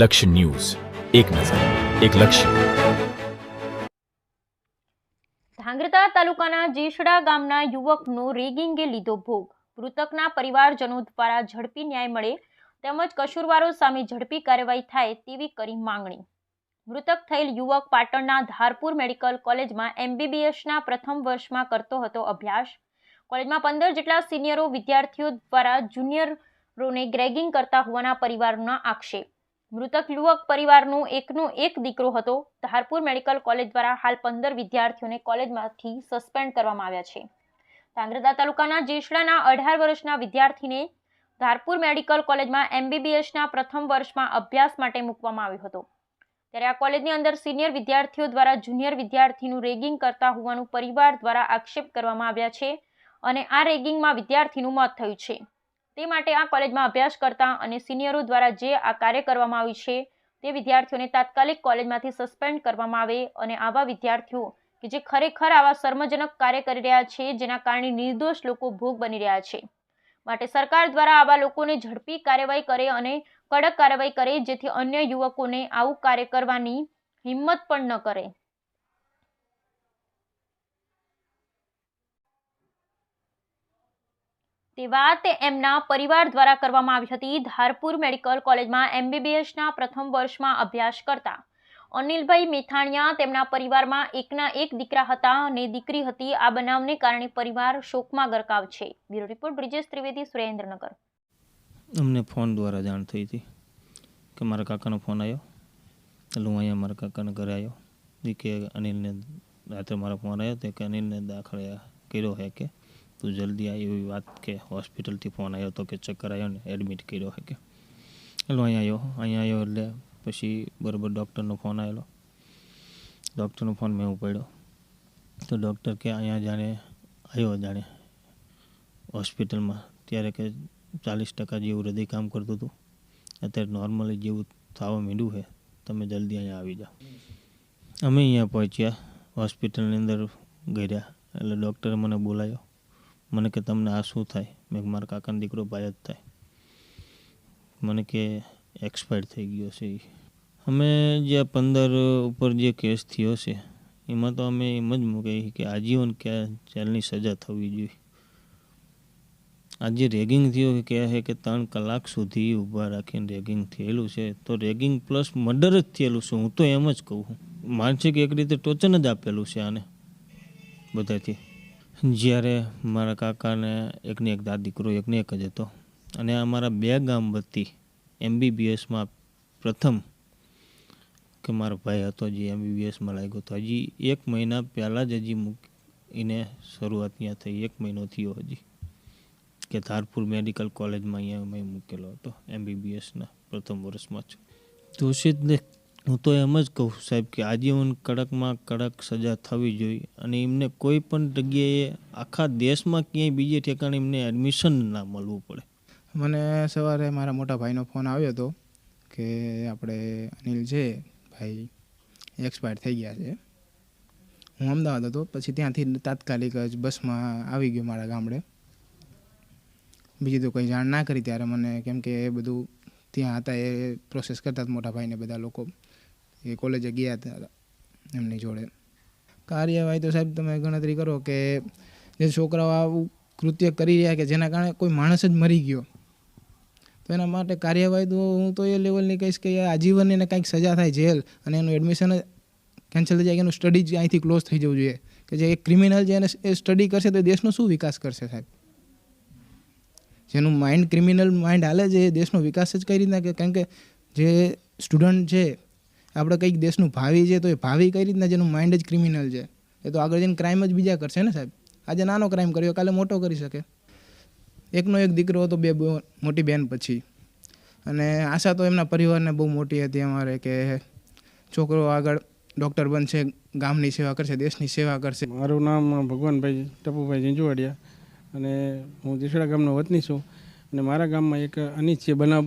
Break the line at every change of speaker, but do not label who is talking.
લક્ષ્ય ન્યૂઝ. એક નજર, એક લક્ષ્ય.
ધાંગ્રધા તાલુકાના જેસડા ગામના યુવકનો રેગિંગે લીધો ભોગ. મૃતકના પરિવારજનો દ્વારા ઝડપી ન્યાય મળે તેમજ કસૂરવારો સામે ઝડપી કાર્યવાહી થાય તેવી કરી માંગણી. મૃતક થયેલ યુવક પાટણના ધારપુર મેડિકલ કોલેજમાં એમબીબીએસના પ્રથમ વર્ષમાં કરતો હતો અભ્યાસ. કોલેજમાં પંદર જેટલા સિનિયરો વિદ્યાર્થીઓ દ્વારા જુનિયરોને ગ્રેગિંગ કરતા હોવાના પરિવારના આક્ષેપ. મૃતક યુવક પરિવારનો એકનો એક દીકરો હતો. ધારપુર મેડિકલ કોલેજ દ્વારા હાલ પંદર વિદ્યાર્થીઓને કોલેજમાંથી સસ્પેન્ડ કરવામાં આવ્યા છે. ધાંગ્રધા તાલુકાના જેસડાના અઢાર વર્ષના વિદ્યાર્થીને ધારપુર મેડિકલ કોલેજમાં એમબીબીએસના પ્રથમ વર્ષમાં અભ્યાસ માટે મૂકવામાં આવ્યો હતો. ત્યારે આ કોલેજની અંદર સિનિયર વિદ્યાર્થીઓ દ્વારા જુનિયર વિદ્યાર્થીનું રેગિંગ કરતા હોવાનું પરિવાર દ્વારા આક્ષેપ કરવામાં આવ્યા છે અને આ રેગિંગમાં વિદ્યાર્થીનું મોત થયું છે. તે માટે આ કોલેજમાં અભ્યાસ કરતા અને સિનિયરો દ્વારા જે આ કાર્ય કરવામાં આવ્યું છે, તે વિદ્યાર્થીઓને તાત્કાલિક કોલેજમાંથી સસ્પેન્ડ કરવામાં આવે અને આવા વિદ્યાર્થીઓ કે જે ખરેખર આવા શર્મજનક કાર્ય કરી રહ્યા છે, જેના કારણે નિર્દોષ લોકો ભોગ બની રહ્યા છે. માટે સરકાર દ્વારા આવા લોકોને ઝડપી કાર્યવાહી કરે અને કડક કાર્યવાહી કરે, જેથી અન્ય યુવકોને આવું કાર્ય કરવાની હિંમત પણ ન કરે. તે વાત એમના પરિવાર દ્વારા કરવામાં આવી હતી. ધારપુર મેડિકલ કોલેજમાં એમબીબીએસના પ્રથમ વર્ષમાં અભ્યાસ કરતા અનિલભાઈ મેથાણિયા તેમના પરિવારમાં એકના એક દીકરા હતા અને દીકરી હતી. આ બનાવને કારણે પરિવાર શોકમાં ગરકાવ છે. Bureau report, Brijesh Trivedi, Surendranagar.
અમને ફોન દ્વારા જાણ થઈ હતી કે મારા કાકાનો ફોન આવ્યો એટલે હું અહીંયા મારા કાકાના ઘરે આવ્યો કે અનિલને રાત્રે મારો ફોન આવ્યો તે કે અનિલને દાખલ કર્યો હે કે તું જલ્દી આવી એવી વાત કે હોસ્પિટલથી ફોન આવ્યો તો કે ચક્કર આવ્યો ને એડમિટ કર્યો હે કે. એટલે અહીંયા આવ્યો અહીંયા આવ્યો એટલે પછી બરાબર ડૉક્ટરનો ફોન આવેલો ડૉક્ટરનો ફોન મેં ઉપાડ્યો. તો ડૉક્ટર કે અહીંયા જાણે આવ્યો જાણે હોસ્પિટલમાં ત્યારે કે ચાલીસ ટકા જેવું હૃદય કામ કરતું હતું. અત્યારે નોર્મલી જેવું થવા માંડ્યું છે તમે જલ્દી અહીંયા આવી જાઓ. અમે અહીંયા પહોંચ્યા હોસ્પિટલની અંદર ગયા એટલે ડૉક્ટરે મને બોલાવ્યો મને કે તમને આ શું થાય? મેં મારા કાકાનો દીકરો ભાઈ જ થાય. મને કે એક્સપાયર થઈ ગયો છે. અમે જે પંદર ઉપર જે કેસ થયો છે, એમાં તો અમે એમ જ મૂકી કે આજીવન ક્યાં જેલની સજા થવી જોઈએ. આજે રેગિંગ થયો કહે છે કે ત્રણ કલાક સુધી ઊભા રાખીને રેગિંગ થયેલું છે, તો રેગિંગ પ્લસ મર્ડર જ થયેલું છે, હું તો એમ જ કહું માનસિક એક રીતે ટોચન જ આપેલું છે આને, બધાથી. જ્યારે મારા કાકાને એકને એક દીકરો એકને એક જ હતો અને અમારા બે ગામ વતી એમબીબીએસમાં પ્રથમ કે મારો ભાઈ હતો જે એમબીબીએસમાં લાગ્યો હતો. હજી એક મહિના પહેલાં જ હજી એને શરૂઆત ત્યાં થઈ, એક મહિનો થયો હજી કે ધારપુર મેડિકલ કોલેજમાં અહીંયા મેં મૂકેલો હતો એમબીબીએસના પ્રથમ વર્ષમાં જ. દોષિતને હું તો એમ જ કહું સાહેબ કે આજીવન કડકમાં કડક સજા થવી જોઈએ અને એમને કોઈ પણ જગ્યાએ આખા દેશમાં ક્યાંય બીજે ઠેકાણે એમને એડમિશન ના મળવું પડે.
મને સવારે મારા મોટા ભાઈનો ફોન આવ્યો હતો કે આપણે અનિલ છે, ભાઈ એક્સપાયર થઈ ગયા છે. હું અમદાવાદ હતો, પછી ત્યાંથી તાત્કાલિક જ બસમાં આવી ગયો મારા ગામડે. બીજી તો કંઈ જાણ ના કરી ત્યારે મને કેમ કે એ બધું ત્યાં હતા એ પ્રોસેસ કરતા મોટા ભાઈને બધા લોકો. એ કોલેજે ગયા હતા એમની જોડે. કાર્યવાહી તો સાહેબ તમે ગણતરી કરો કે જે છોકરાઓ આવું કૃત્ય કરી રહ્યા કે જેના કારણે કોઈ માણસ જ મરી ગયો. તો એના માટે કાર્યવાહી તો હું તો એ લેવલની કહીશ કે આજીવન એને કંઈક સજા થાય જેલ અને એનું એડમિશન કેન્સલ થઈ જાય એનું સ્ટડી જ અહીંથી ક્લોઝ થઈ જવું જોઈએ. કે જે એક ક્રિમિનલ જે એને એ સ્ટડી કરશે તો દેશનો શું વિકાસ કરશે સાહેબ? જેનું માઇન્ડ ક્રિમિનલ માઇન્ડ હાલે છે એ દેશનો વિકાસ જ કઈ રીતના કે કારણ કે જે સ્ટુડન્ટ છે આપણે કંઈક દેશનું ભાવિ છે તો એ ભાવિ કઈ રીતના જેનું માઇન્ડ જ ક્રિમિનલ છે. એ તો આગળ જઈને ક્રાઇમ જ બીજા કરશે ને સાહેબ? આજે નાનો ક્રાઇમ કર્યો, કાલે મોટો કરી શકે. એકનો એક દીકરો હતો, બે મોટી બહેન પછી. અને આશા તો એમના પરિવારને બહુ મોટી હતી અમારે કે છોકરો આગળ ડૉક્ટર બનશે, ગામની સેવા કરશે, દેશની સેવા કરશે.
મારું નામ ભગવાનભાઈ ટપુભાઈ ઝીંઝુવાડિયા અને હું દીસડા ગામનો વતની છું. અને મારા ગામમાં એક અનિચ્છીય બનાવ